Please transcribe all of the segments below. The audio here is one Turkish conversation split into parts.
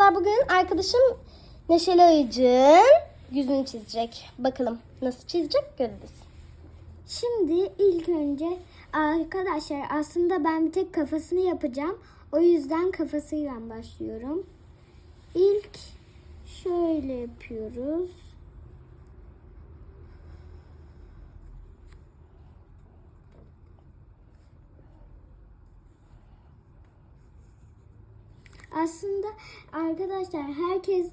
Arkadaşlar bugün arkadaşım Neşeli Ayıcı'nın yüzünü çizecek. Bakalım nasıl çizecek görürüz. Şimdi ilk önce arkadaşlar aslında ben bir tek kafasını yapacağım. O yüzden kafasıyla başlıyorum. İlk şöyle yapıyoruz. Aslında arkadaşlar herkes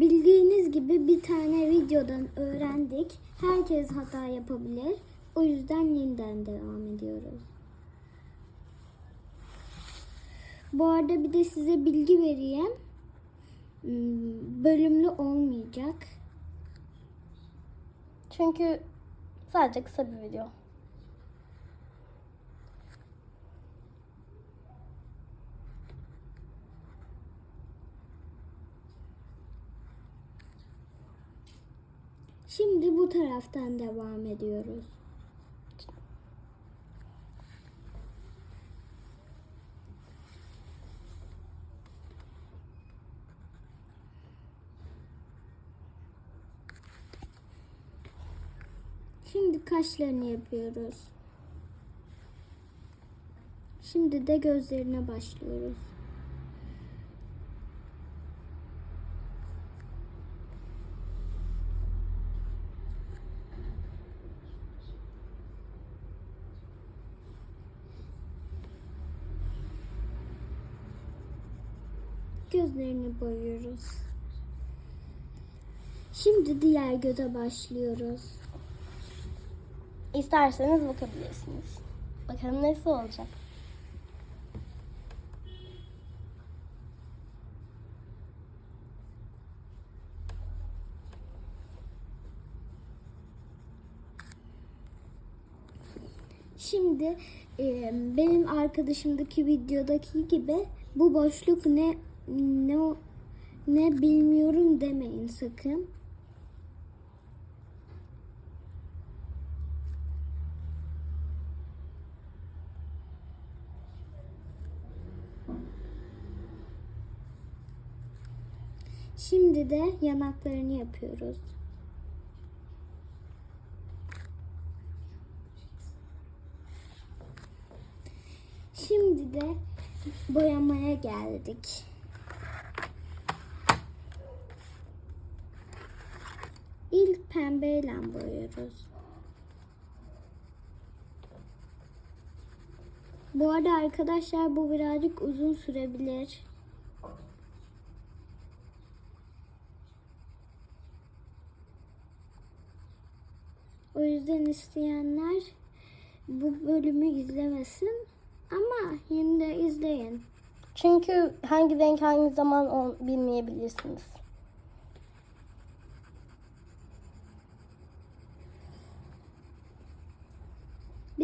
bildiğiniz gibi bir tane videodan öğrendik. Herkes hata yapabilir. O yüzden yeniden devam ediyoruz. Bu arada bir de size bilgi vereyim. Hmm, Bölümlü olmayacak. Çünkü sadece kısa bir video. Şimdi bu taraftan devam ediyoruz. Şimdi kaşlarını yapıyoruz. Şimdi de gözlerine başlıyoruz. Gözlerini boyuyoruz. Şimdi diğer göze başlıyoruz. İsterseniz bakabilirsiniz. Bakalım nasıl olacak. Şimdi benim arkadaşımdaki videodaki gibi bu boşluk ne ne ne bilmiyorum demeyin sakın. Şimdi de yanaklarını yapıyoruz. Şimdi de boyamaya geldik. İlk pembeyle boyuyoruz. Bu arada arkadaşlar bu birazcık uzun sürebilir. O yüzden isteyenler bu bölümü izlemesin. Ama yine de izleyin. Çünkü hangi renk hangi zaman ol- bilmeyebilirsiniz.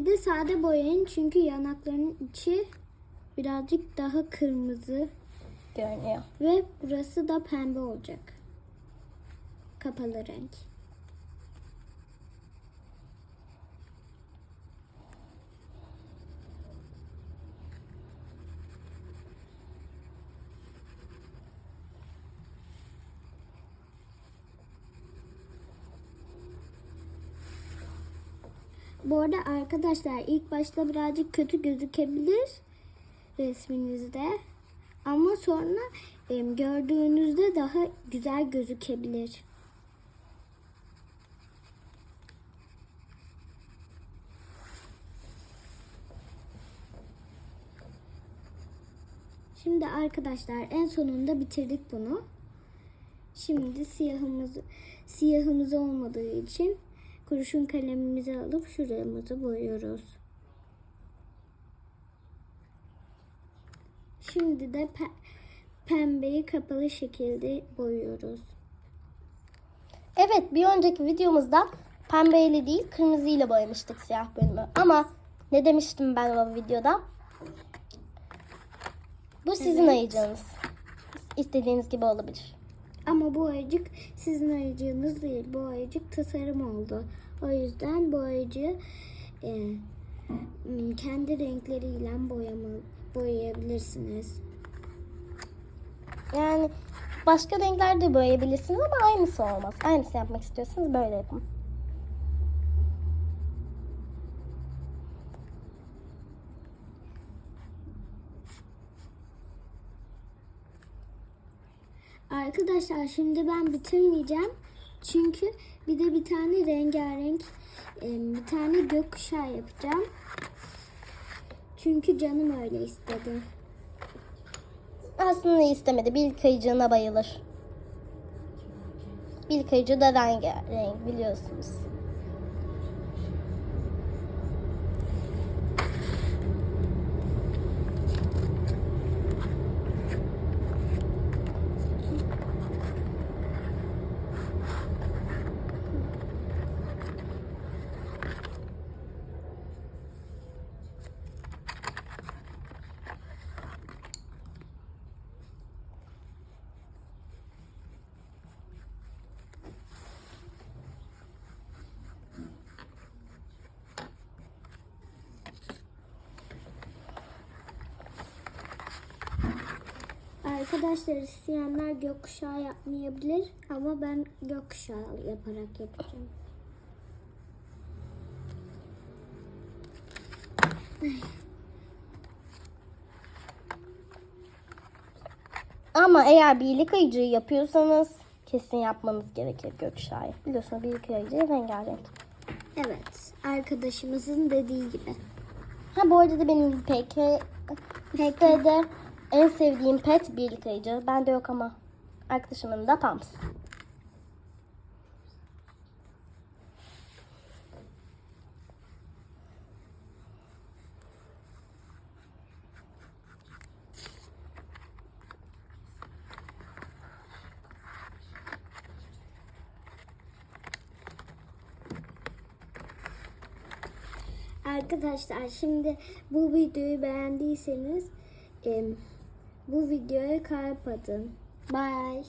Bir de sade boyayın çünkü yanaklarının içi birazcık daha kırmızı Görünüyor. ve burası da pembe olacak. Kapalı renk. Bu arada arkadaşlar ilk başta birazcık kötü gözükebilir resminizde. Ama sonra gördüğünüzde daha güzel gözükebilir. Şimdi arkadaşlar en sonunda bitirdik bunu. Şimdi siyahımız siyahımız olmadığı için kurşun kalemimizi alıp şuramızı boyuyoruz. Şimdi de pe- pembeyi kapalı şekilde boyuyoruz. Evet bir önceki videomuzda pembeyle değil kırmızıyla boyamıştık siyah bölümü. Ama ne demiştim ben o videoda? Bu sizin Evet. ayıcınız. İstediğiniz gibi olabilir. Ama bu ayıcık sizin ayıcığınız değil. Bu ayıcık tasarım oldu. O yüzden bu ayıcığı e, kendi renkleriyle boyama, boyayabilirsiniz. Yani başka renklerde boyayabilirsiniz ama aynısı olmaz. Aynısı yapmak istiyorsanız böyle yapın. Arkadaşlar şimdi ben bitirmeyeceğim. Çünkü bir de bir tane rengarenk e, bir tane gökkuşağı yapacağım. Çünkü canım öyle istedi. Aslında istemedi. Bil kayıcığına bayılır. Bil kayıcı da rengarenk biliyorsunuz. Arkadaşlar isteyenler gökkuşağı yapmayabilir ama ben gökkuşağı yaparak yapacağım. Ama eğer birlik kayıcığı yapıyorsanız kesin yapmanız gerekir gökkuşağı. Biliyorsunuz birlik kayıcığı rengarenk. Evet, arkadaşımızın dediği gibi. Ha bu arada da benim pek de en sevdiğim pet birlik kayıcı. Bende yok ama arkadaşımın da Pams. Arkadaşlar şimdi bu videoyu beğendiyseniz bu videoya kalp atın. Bye.